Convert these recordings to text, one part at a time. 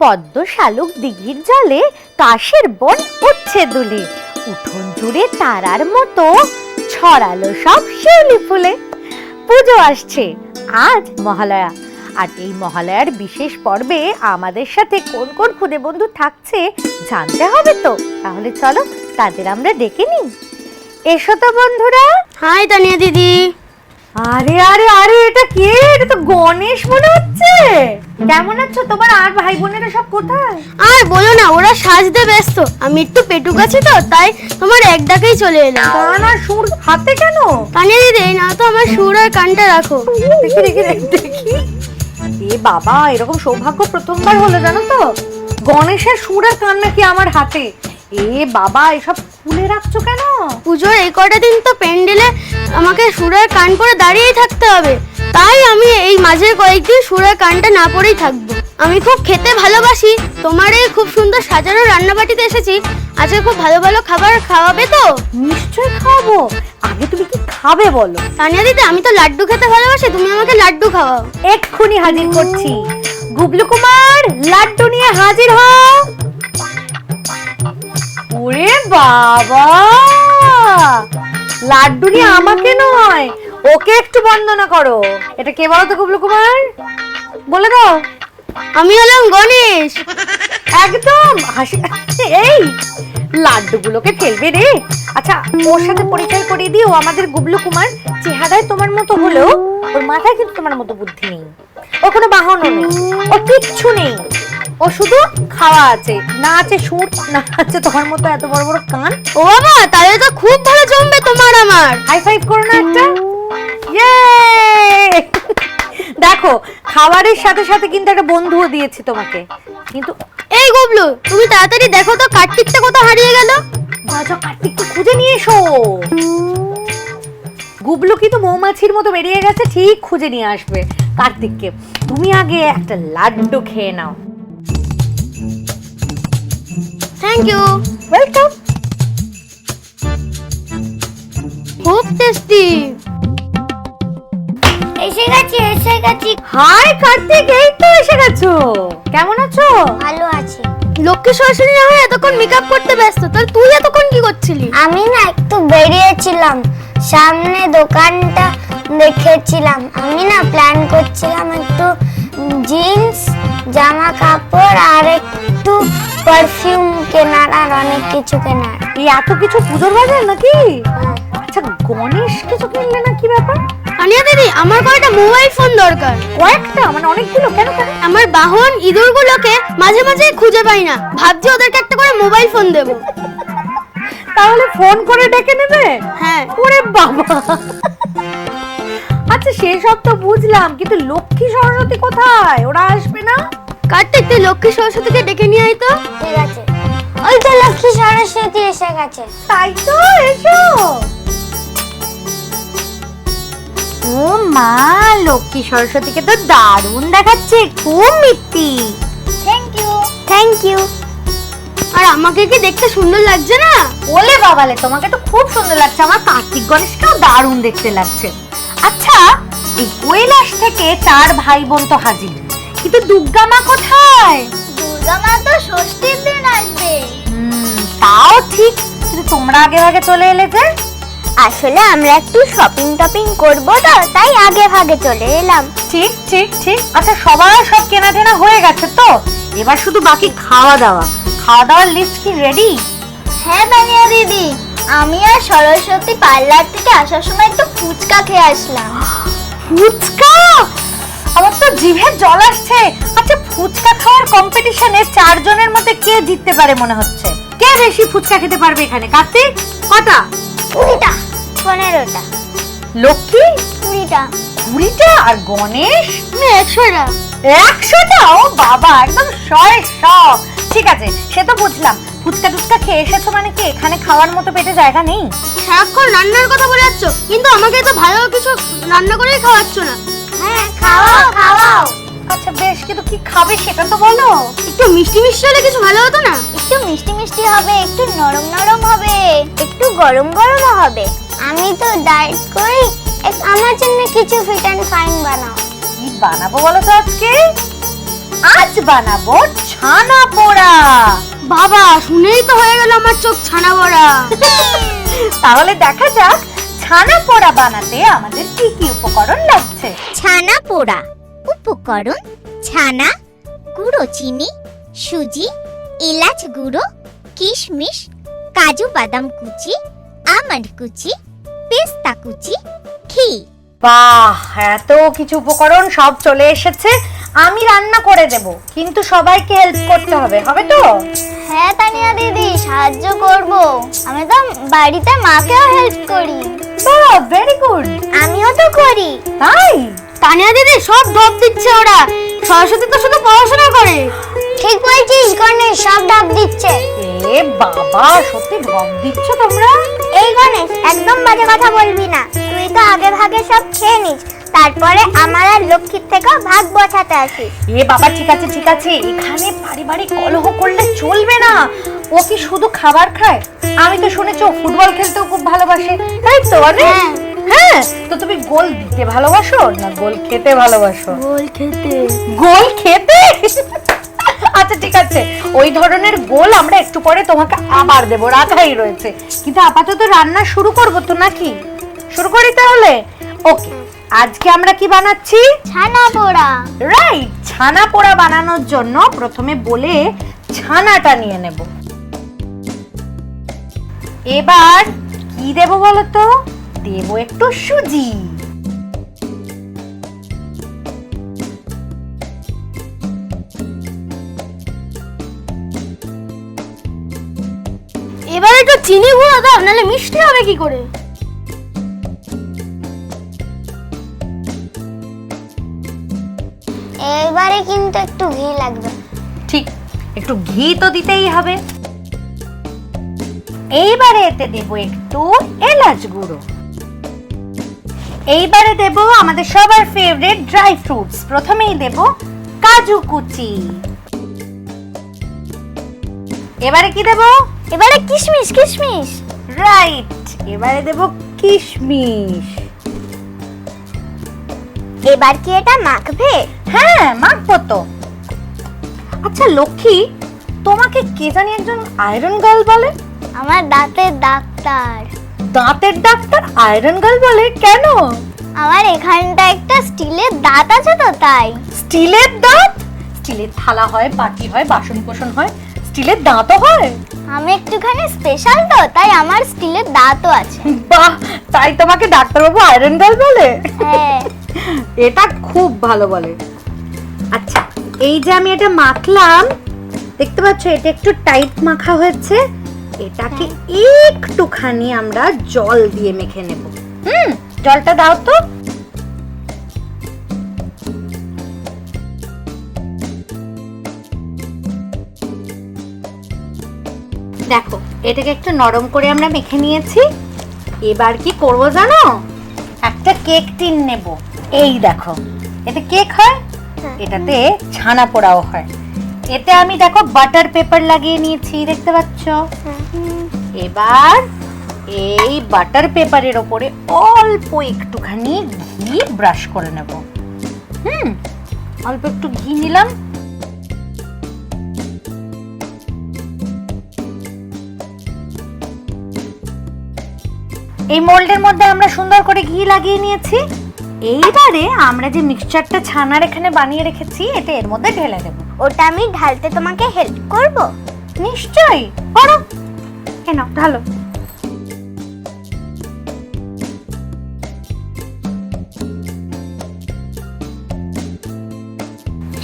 পদ্ম শালুক দিঘির জলে কাশের বন উঠছে দুলে। উঠোন জুড়ে তারার মতো ছড়ালো সব শিউলি ফুলে। পুজো আসছে আজ মহালয়া। আর এই মহালয়ার বিশেষ পর্বে আমাদের সাথে কোন কোন খুদে বন্ধু থাকছে জানতে হবে তো। তাহলে চলো তাদের আমরা ডেকে নিই। এসো তো বন্ধুরা। হাই তানিয়া দিদি। আরে আরে আরে এটা কে? এটা তো গণেশ মনে হচ্ছে। কেমন আছো তোমার? আর ভাই বোনেরা সব কোথায়? আর বলো না ওরা সাজতে ব্যস্ত। আমি একটু পেটুক আছি তো তাই তোমার এক ডাকেই চলে এলাম। গান আর সুর হাতে কেন? তানিয়া দিদি এই না তো আমার সুর আর কানটা রাখো। দেখি দেখি দেখি দেখি। এ বাবা এরকম সৌভাগ্য প্রথমবার হলো জানো তো? গণেশের সুর আর কান নাকি আমার হাতে। এ বাবা এসব খুলে রাখছো কেন? পুজোর এই কটা দিন তো প্যান্ডেলে আমাকে সুরের কান পরে দাঁড়িয়েই থাকতে হবে। তাই আমি এই মাঝের কয়েকদিন সুরের কানটা না পরেই থাকব। আমি খুব খেতে ভালোবাসি। তোমার এই খুব সুন্দর সাজানো রান্নাবাটিতে এসেছি। আজকে খুব ভালো ভালো খাবার খাওয়াবে তো? নিশ্চয় খাওয়াবো। আগে তুমি কি খাবে বলো? তানিয়া দিদি আমি তো লাড্ডু খেতে ভালোবাসি। তুমি আমাকে লাড্ডু খাওয়াও। এক্ষুনি হাজির করছি। গুবলু কুমার লাড্ডু নিয়ে হাজির হও। ওরে বাবা! লাড্ডু নিয়ে আমাকে নয়, ওকে একটু বন্দনা করো। এটা কে বলো তো গুবলু কুমার? বলে দাও। আমি হলাম গণেশ। একদম, হাসি, এই, লাড্ডুগুলোকে ফেলবে রে। আচ্ছা ওর সাথে পরিচয় করিয়ে দিও, আমাদের গুবলু কুমার চেহারায় তোমার মতো হলেও ওর মাথায় কিন্তু তোমার মতো বুদ্ধি নেই। ও কোনো বাহনও নেই। ও কিচ্ছু নেই। ও শুধু খাওয়া আছে। না আছে সুর না আছে তোমার মতো এত বড় বড় কান। ও বাবা তাহলে তো খুব ভালো জমবে তোমার আমার। হাই ফাইভ করো না একটা। ইয়ে দেখো খাবারের সাথে সাথে কিন্তু একটা বন্ধুও দিয়েছি তোমাকে। কিন্তু এই গুবলু তুমি তাড়াতাড়ি দেখো তো কার্তিকটা কোথাও হারিয়ে গেল। বাজা কার্তিককে খুঁজে নিয়ে এসো। গুবলু কিন্তু মৌমাছির মতো বেরিয়ে গেছে ঠিক খুঁজে নিয়ে আসবে কার্তিককে। তুমি আগে একটা লাড্ডু খেয়ে নাও। থ্যাংক ইউ ওয়েলকাম খুব টেস্টি এসে গেছি এসে গেছি। হাই কার্তিক এই তো এসে গেছো। কেমন আছো? ভালো আছি। লক্ষ্মী সরস্বতী না হয়ে এতক্ষণ মেকআপ করতে ব্যস্ত তাহলে তুই এতক্ষণ কি করছিলি? আমি না একটু বেরিয়েছিলাম সামনে দোকানটা দেখেছিলাম। আমি না প্ল্যান করছিলাম একটু জিন্স জামা কাপড় আর একটু পারফিউম কেনার আর অনেক কিছু কেনার। এই এত কিছু পুজোর বাজার নাকি? আচ্ছা গণেশ কিছু কিনলে না কি ব্যাপার? আনিয়া দিদি আমার কয়টা মোবাইল ফোন দরকার। কয়েকটা? মানে অনেকগুলো? কেন কেন? আমার বাহন ইঁদুরগুলোকে মাঝে মাঝে খুঁজে পাই না। ভাবছি ওদেরকে একটা করে মোবাইল ফোন দেবো। তাহলে ফোন করে ডেকে নেবে? হ্যাঁ। ওরে বাবা। আচ্ছা সেসব তো বুঝলাম কিন্তু লক্ষ্মী সরস্বতী কোথায়? ওরা আসবে না? কার্তিক তুই লক্ষ্মী সরস্বতীকে ডেকে নিয়ে আয় তো। ঠিক আছে। ওই তো লক্ষ্মী সরস্বতী এসে গেছে। তাই তো এসো। ও মা লক্ষ্মী সরস্বতীকে তো দারুণ দেখাচ্ছে খুব মিত্তি থ্যাংক ইউ থ্যাংক ইউ আর আমাকে কি দেখতে সুন্দর লাগছে না? ওলে বাবালে তোমাকে তো খুব সুন্দর লাগছে আমার কার্তিক গণেশকেও দারুণ দেখতে লাগছে। আচ্ছা এই কৈলাস থেকে চার ভাই বোন তো হাজির। কিন্তু দুর্গা মা কোথায়? দুর্গা মা তো ষষ্ঠীর দিন আসবে। তাও ঠিক। কিন্তু তোমরা আগে আগে চলে এলে যে? আসলে আমরা একটু শপিং টপিং করব তো তাই আগে ভাগে চলে এলাম। ঠিক ঠিক ঠিক। আচ্ছা সবার সব কেনা টেনা হয়ে গেছে তো? এবার শুধু বাকি খাওয়া দাওয়া খাওয়া দাওয়ার লিস্ট কি রেডি হ্যাঁ বানিয়া দিদি। আমি আর সরস্বতী পার্লার থেকে আসার সময় একটু ফুচকা খেয়ে আসলাম। ফুচকা? আমার তো জিভে জল আসছে। আচ্ছা ফুচকা খাওয়ার কম্পিটিশনে চারজনের মধ্যে কে জিততে পারে মনে হচ্ছে? কে বেশি ফুচকা খেতে পারবে এখানে? কার্তিক? কটা? কুড়িটা। পনেরোটা। লক্ষ্মী? কুড়িটা। কুড়িটা? আর গণেশ? একশোটা। একশোটা? ও বাবা একদম শয়ে শ ঠিক আছে সে তো বুঝলাম। ফুচকা টুচকা খেয়ে এসেছ মানে কি এখানে খাওয়ার মতো পেটে জায়গা নেই? সারাক্ষণ রান্নার কথা বলে যাচ্ছ কিন্তু আমাকে তো ভালো কিছু রান্না করেই খাওয়াচ্ছ না। খাওয়াও খাওয়াও আচ্ছা বেশ কিন্তু কি খাবে সেটা তো বলো। একটু মিষ্টি মিষ্টি হলে কিছু ভালো হতো না? একটু মিষ্টি মিষ্টি হবে একটু নরম নরম হবে একটু গরম গরমও হবে। আমি তো ডায়েট করি আমার জন্য কিছু ফিট অ্যান্ড ফাইন বানাও। কি বানাবো বলো তো আজকে? আজ বানাবো ছানা পোড়া। বাবা শুনেই তো হয়ে গেল আমার চোখ ছানা বড়া তাহলে দেখা যাক ছানা পোড়া বানাতে আমাদের কি কি উপকরণ লাগছে? ছানা পোড়া উপকরণ ছানা গুঁড়ো চিনি সুজি এলাচ গুঁড়ো কিশমিশ কাজু বাদাম কুচি আমন্ড কুচি পেস্তা কুচি ঘি। বাহ এত কিছু উপকরণ সব চলে এসেছে। আমি রান্না করে দেব কিন্তু সবাইকে হেল্প করতে হবে হবে তো? হ্যাঁ তানিয়া দিদি সাহায্য করব। আমি তো বাড়িতে মাকেও হেল্প করি। বাহ ভেরি গুড আমিও তো করি। তাই? তানিয়া দিদি সব ঢপ দিচ্ছে ওরা। সরস্বতী তো শুধু পড়াশোনা করে। ঠিক বলছিস গণেশ সব ডাব দিচ্ছে। এ বাবা সত্যি ঢপ দিচ্ছ তোমরা? এই গণেশ একদম বাজে কথা বলবি না। তুই তো আগে ভাগে সব খেয়ে নিস। তারপরে আমার আর লক্ষ্মীর থেকেও ভাগ বসাতে আসিস এ বাবা ঠিক আছে ঠিক আছে। এখানে পারিবারিক কলহ করলে চলবে না। ও কি শুধু খাবার খায়? আমি তো শুনেছি ও ফুটবল খেলতেও খুব ভালোবাসে। তাই তো অনেক? হ্যাঁ। হ্যাঁ? তো তুমি গোল দিতে ভালোবাসো না গোল খেতে ভালোবাসো? গোল খেতে। গোল খেতে? আচ্ছা ঠিক আছে। ওই ধরনের গোল আমরা একটু পরে তোমাকে আবার দেবো। রাখাই রয়েছে। কিন্তু আপাতত রান্না শুরু করব তো নাকি? শুরু করি তাহলে? ওকে। আজকে আমরা কি বানাচ্ছি? ছানা পোড়া। রাইট ছানা পোড়া বানানোর জন্য প্রথমে বলে ছানাটা নিয়ে নেব। এবার কি দেব বলো তো দেব একটু সুজি। এবার একটু চিনি গুঁড়ো দাও নাহলে মিষ্টি হবে কি করে? কিন্তু একটু ঘি লাগবে। ঠিক একটু ঘি তো দিতেই হবে। এইবারে এতে দেব একটু এলাচ গুঁড়ো। এইবারে দেব আমাদের সবার ফেভারিট ড্রাই ফ্রুটস প্রথমেই দেব কাজু কুচি। এবারে কি দেব? এবারে কিশমিশ কিশমিশ। রাইট এবারে দেব কিশমিশ। এবার কি এটা মাখবে? হ্যাঁ মাখবো তো। আচ্ছা লক্ষ্মী তোমাকে কে জানি একজন আয়রন গার্ল বলে? আমার দাঁতের ডাক্তার। দাঁতের ডাক্তার আয়রন গার্ল বলে? কেন? আমার এখানটা একটা স্টিলের দাঁত আছে তো তাই। স্টিলের দাঁত? স্টিলের থালা হয় বাটি হয় বাসন কোসন হয় স্টিলের দাঁতও হয়? আমি একটুখানি স্পেশাল তো তাই আমার স্টিলের দাঁতও আছে। বাহ তাই তোমাকে ডাক্তারবাবু আয়রন গার্ল বলে? হ্যাঁ। এটা খুব ভালো বলে। আচ্ছা এই যে আমি এটা মাখলাম, দেখতে পাচ্ছ এটা একটু টাইট মাখা হয়েছে। এটাকে একটুখানি আমরা জল দিয়ে মেখে নেব। হুম, জলটা দাও তো। দেখো, এটাকে একটু নরম করে আমরা মেখে নিয়েছি। এবার কি করব জানো? একটা কেক টিন নেব। এই দেখো এতে কেক হয় এটাতে ছানা পোড়াও হয়। এতে আমি দেখো বাটার পেপার লাগিয়ে নিয়েছি দেখতে পাচ্ছ? এবার এই বাটার পেপারের ওপরে অল্প একটুখানি ঘি ব্রাশ করে নেব। হুম অল্প একটু ঘি নিলাম। এই মোল্ডের মধ্যে আমরা সুন্দর করে ঘি লাগিয়ে নিয়েছি। এইবারে আমরা যে মিক্সচারটা ছানার এখানে বানিয়ে রেখেছি এটা এর মধ্যে ঢেলে দেবো। ওটা আমি ঢালতে তোমাকে হেল্প করব? নিশ্চয়ই করো। কেন ঢালো।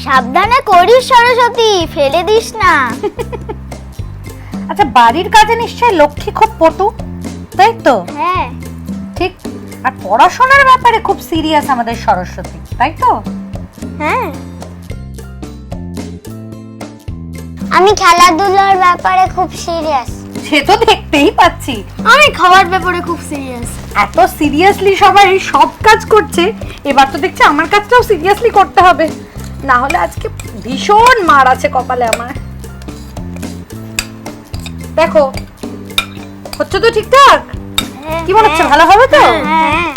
সাবধানে করিস সরস্বতী ফেলে দিস না। আচ্ছা বাড়ির কাজে নিশ্চয়ই লক্ষ্মী খুব পটু তাই তো? হ্যাঁ। আর পড়াশোনার ব্যাপারে খুব সিরিয়াস আমাদের সরস্বতী তাই তো? হ্যাঁ। আমি খেলাধুলার ব্যাপারে খুব সিরিয়াস সে তো দেখতেই পাচ্ছি। আমি খাবার ব্যাপারে খুব সিরিয়াস এত সিরিয়াসলি সবাই সব কাজ করছে এবার তো দেখছি আমার কাজটাও সিরিয়াসলি করতে হবে। না হলে আজকে ভীষণ মার আছে কপালে আমার। দেখো হচ্ছে তো ঠিকঠাক? কি মনে হচ্ছে ভালো হবে তো? হ্যাঁ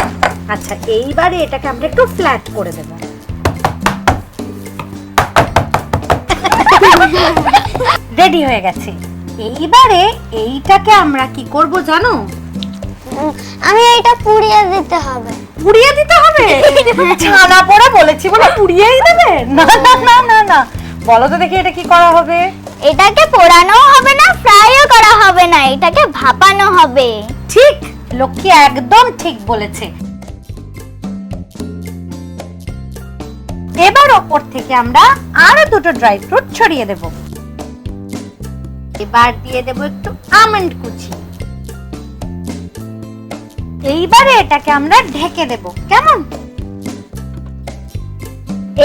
আচ্ছা এইবারে এটাকে আমরা একটু ফ্ল্যাট করে দেব। রেডি হয়ে গেছে। এইবারে এইটাকে আমরা কি করব জানো? আমি এটা পুড়িয়ে দিতে হবে। পুড়িয়ে দিতে হবে? ছানা পড়া বলেছি বলে পুড়িয়েই দেবে? না না না না না। বলো তো দেখি এটা কি করা হবে। এটাকে পোড়ানো হবে না ফ্রাইও করা হবে না এটাকে ভাপানো হবে। ঠিক। লক্ষ্মী একদম ঠিক বলেছে। এবার ওপর থেকে আমরা আরও দুটো ড্রাই ফ্রুট ছড়িয়ে দেব। এবার দিয়ে দেব একটু আমন্ড কুচি। এইবারে এটাকে আমরা ঢেকে দেব, কেমন?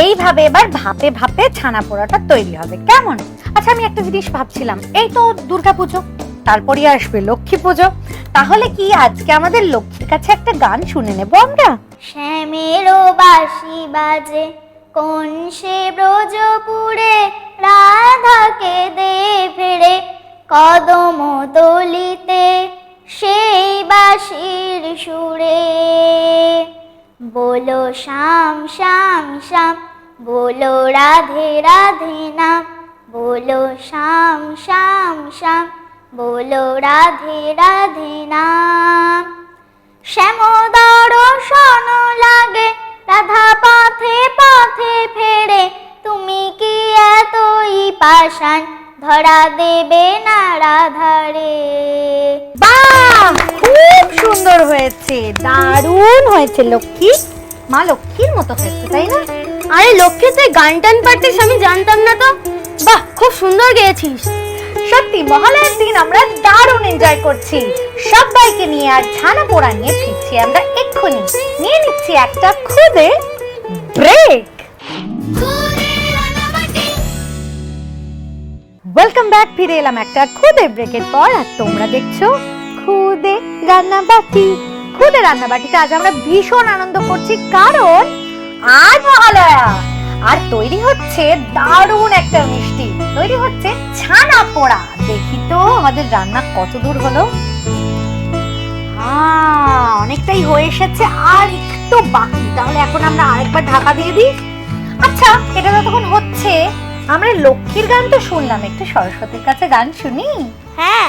এইভাবে এবার ভাপে ভাপে ছানা পোড়াটা তৈরি হবে, কেমন? আচ্ছা আমি একটা জিনিস ভাবছিলাম, এই তো দুর্গা পুজো তারপরই আসবে লক্ষ্মী পুজো। তাহলে কি আজকে আমাদের লক্ষ্মীর কাছে একটা গান শুনে নেব আমরা? শ্যামেরও বাঁশি বাজে, কোন সে ব্রজপুরে রাধাকে দে ফেরে, কদম দলিতে সেই বাঁশির সুরে। বলো শ্যাম শ্যাম শ্যাম, বলো রাধে রাধে নাম, বলো শ্যাম শ্যাম শ্যাম বলো রাধে রাধে নাম শ্যামদর শোন লাগে, রাধা পথে পথে ফেরে। তুমি কি এতই পাষাণ, ধরা দেবে না রাধারে। বাহ! খুব সুন্দর হয়েছে, দারুণ হয়েছে, লক্ষ্মী। মা লক্ষ্মীর মতো হয়েছে, তাই না? আরে লক্ষ্মী, তুই গান টান পারতিস, আমি জানতাম না তো। বাহ, খুব সুন্দর গেয়েছিস। সত্যি মহালয়ার দিন আমরা দারুণ এনজয় করছি। সবাইকে নিয়ে আর ছানা পোড়া নিয়ে ফিরছি আমরা এক্ষুনি। নিয়ে নিচ্ছি একটা খুদে ব্রেক ওয়েলকাম ব্যাক ফিরে এলাম একটা খুদে ব্রেকের পর, আর তোমরা দেখছ খুদে রান্নাবাটি। খুদে রান্নাবাটিতে আজ আমরা ভীষণ আনন্দ করছি, কারণ আজ মহালয়া। আর তৈরি হচ্ছে দারুণ একটা মিষ্টি। তৈরি হচ্ছে ছানা পোড়া। দেখি তো আমাদের রান্না কত দূর হলো। অনেকটাই হয়ে এসেছে, আর একটু বাকি। তাহলে এখন আমরা আরেকবার ঢাকা দিয়ে দিই। আচ্ছা এটা যতক্ষণ হচ্ছে, আমরা লক্ষ্মীর গান তো শুনলাম। একটু সরস্বতীর কাছে গান শুনি? হ্যাঁ।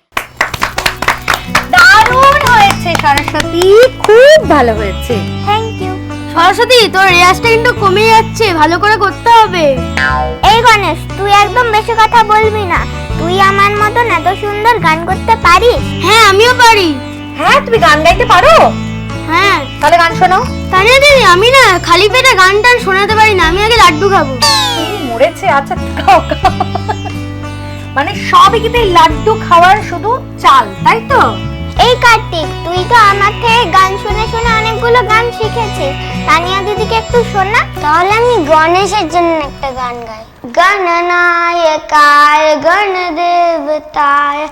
হয়েছে সরস্বতী। খুব ভালো হয়েছে। থ্যাংক ইউ সরস্বতী তোর রেয়াজটা কিন্তু কমে যাচ্ছে ভালো করে করতে হবে। এই গণেশ তুই একদম বেশি কথা বলবি না। তুই আমার মতন এত সুন্দর গান করতে পারিস? হ্যাঁ আমিও পারি। হ্যাঁ তুমি গান গাইতে পারো? হ্যাঁ। তাহলে গান শোনাও তানিয়া দিদি আমি না খালি পেটে গান টান শোনাতে পারি না আমি আগে লাড্ডু খাব। মরেছে আচ্ছা খাও খাও। মানে সবই কিন্তু লাড্ডু খাওয়ার শুধু চাল তাই তো? এই কার্তিক তুই তো আমার থেকে গান শুনে শুনে অনেকগুলো গান শিখেছিস তানিয়া দিদিকে একটু শোনা তাহলে আমি গণেশের জন্য একটা গান গাই গণনায়কায় গণদেবতায়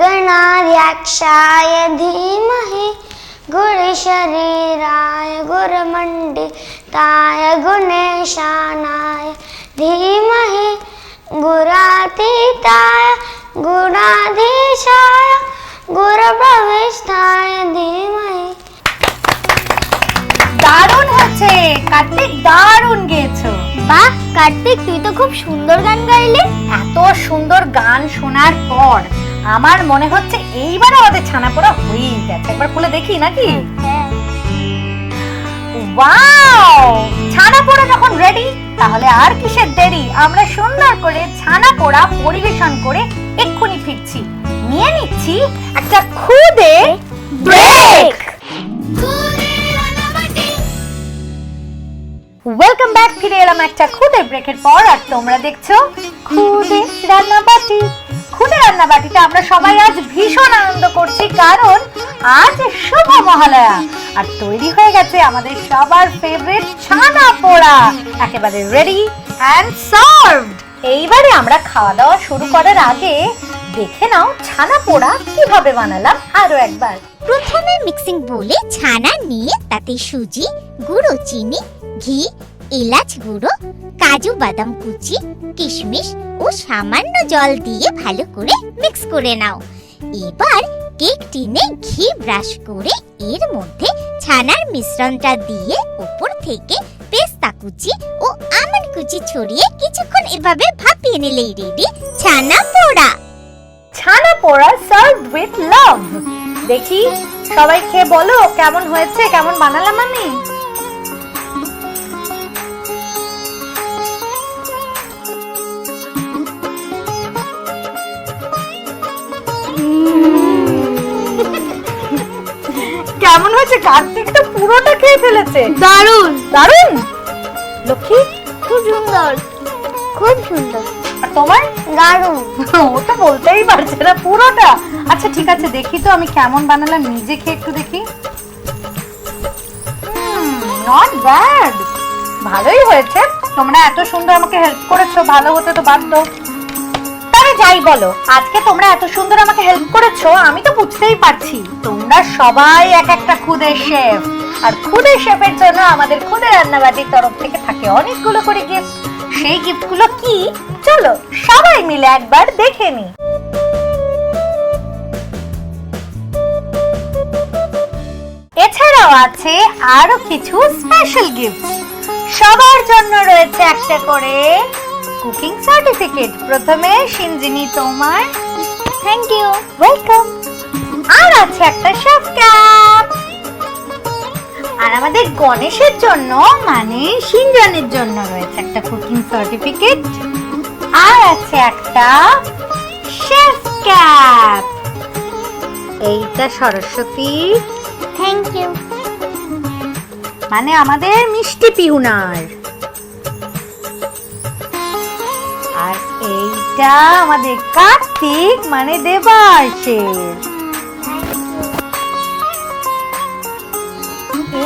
গণাধ্যক্ষায় ধীমহি गुरुशरीराय गुरुमण्डिताय गुणेशानाय धीमहि गुरातीताय गुणाधीशाय গুরুপ্রবেশায় ধীমহি দারুণ বাহ কার্তিক তুই তো খুব সুন্দর গান গাইলি। এত সুন্দর গান শোনার পর আমার মনে হচ্ছে এইবার আমাদের ছানাপোড়া হয়েই গেছে। একবার খুলে দেখি নাকি? হ্যাঁ। ওয়াও! ছানাপোড়া যখন রেডি তাহলে আর কিসের দেরি? আমরা সুন্দর করে ছানাপোড়া পরিবেশন করে এক্ষুনি ফিরছি। নিয়ে নিচ্ছি একটা খুদে ব্রেক। ওয়েলকাম ব্যাক ফিরে এলাম একটা খুদে ব্রেকের পর, আর তোমরা দেখছ খুদে রান্না বাটি খুদে রান্না বাটিতে আমরা সবাই আজ ভীষণ আনন্দ করছি, কারণ আজ শুভ মহালয়া। আর তৈরি হয়ে গেছে আমাদের সবার ফেভারিট ছানা পোড়া। একেবারে রেডি অ্যান্ড সার্ভড এইবারে আমরা খাওয়া দাওয়া শুরু করার আগে দেখে নাও ছানা পোড়া কীভাবে বানালাম আরও একবার। প্রথমে মিক্সিং বলে ছানা নিয়ে তাতে সুজি, গুঁড়ো চিনি, ঘি, এলাচ গুঁড়ো, কাজু বাদাম কুচি, কিশমিশ ও সামান্য জল দিয়ে ভালো করে মিক্স করে নাও। এবার কেক টিনে ঘি ব্রাশ করে এর মধ্যে ছানার মিশ্রণটা দিয়ে উপর থেকে পেস্তা কুচি ও আমন্ড কুচি ছড়িয়ে কিছুক্ষণ এভাবে ভাপিয়ে নিলেই রেডি ছানা পোড়া। ছানা পোড়া সার্ভ উইথ লাভ দেখি সবাই খেয়ে বলো কেমন হয়েছে কেমন বানালাম আমি? কেমন হয়েছে? কার্তিক তো পুরোটা খেয়ে ফেলেছে। দারুণ। দারুণ? লক্ষ্মী খুব সুন্দর। খুব সুন্দর। আর তোমার? দারুণ। ও তো বলতেই পারছে না পুরোটা। আচ্ছা ঠিক আছে দেখি তো আমি কেমন বানালাম নিজে খেয়ে একটু দেখি। নট ব্যাড ভালোই হয়েছে। তোমরা এত সুন্দর আমাকে হেল্প করেছ ভালো হতে তো বাধ্য। তবে যাই বলো আজকে তোমরা এত সুন্দর আমাকে হেল্প করেছ আমি তো বুঝতেই পারছি। তোমরা সবাই এক একটা খুদে শেফ। আর খুদে শেফের জন্য আমাদের খুদে রান্নাবাটির তরফ থেকে থাকে অনেকগুলো করে গিফট সেই গিফটগুলো কি? চলো সবাই মিলে একবার দেখে নি। এছাড়াও আছে আরও কিছু স্পেশাল গিফট সবার জন্য রয়েছে একটা করে কুকিং সার্টিফিকেট প্রথমে সিনজিনি তোমার? থ্যাংক ইউ ওয়েলকাম আর আছে একটা শেফ ক্যাপ আর আমাদের গণেশের জন্য মানে সিনজনের জন্য রয়েছে একটা কুকিং সার্টিফিকেট আর আছে একটা শেফ ক্যাপ এইটা সরস্বতী। থ্যাংক ইউ মানে আমাদের মিষ্টি পিহুনার। আর এইটা আমাদের কার্তিক মানে দেবার্ষের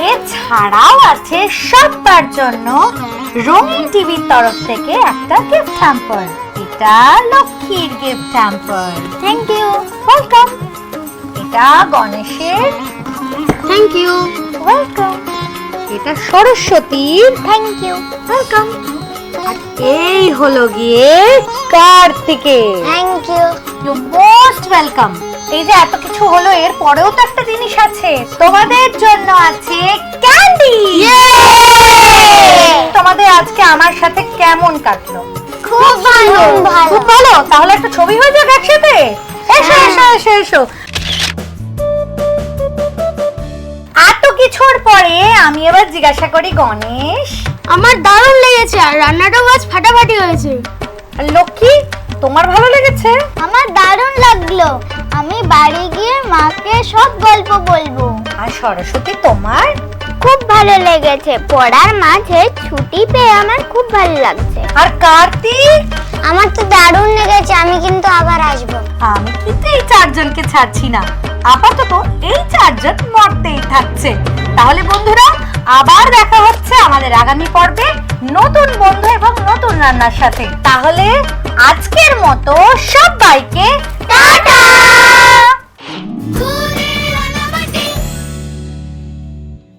এছাড়াও আছে সবার জন্য রঙিন টিভির তরফ থেকে একটা গিফট হ্যাম্পার এটা লক্ষ্মীর gift hamper thank you welcome এটা গণেশের। থ্যাংক ইউ ওয়েলকাম এটা সরস্বতীর। থ্যাংক ইউ ওয়েলকাম আর এই হলো গিয়ে কার্তিকের। Thank you you most welcome এই যে এত কিছু হলো এর পরেও তো একটা জিনিস আছে। তোমাদের জন্য আছে ক্যান্ডি তোমাদের আজকে আমার সাথে কেমন কাটলো? খুব ভালো খুব ভালো। তাহলে একটা ছবি হয়ে যাবে একসাথে? এসো এসো এসো এসো। এত কিছুর পরে আমি এবার জিজ্ঞাসা করি গণেশ। আমার দারুণ লেগেছে আর রান্নাটাও আজ ফাটাফাটি হয়েছে। আর লক্ষ্মী তোমার ভালো লেগেছে? আমার মাকে সব গল্প বলব। আর সরস্বতী তোমার? খুব ভালো লেগেছে। পড়ার মাঝে ছুটি পেয়ে আমার খুব ভালো লাগছে। আর কার্তিক? আমার তো দারুণ লেগেছে আমি কিন্তু আবার আসব। আমি কিন্তু এই চারজনকে ছাড়ছি না। আপাতত এই চারজন মরতেই থাকছে। তাহলে বন্ধুরা আবার দেখা হচ্ছে আমাদের আগামী পর্বে নতুন বন্ধু এবং নতুন রান্নার সাথে। তাহলে আজকের মতো Good.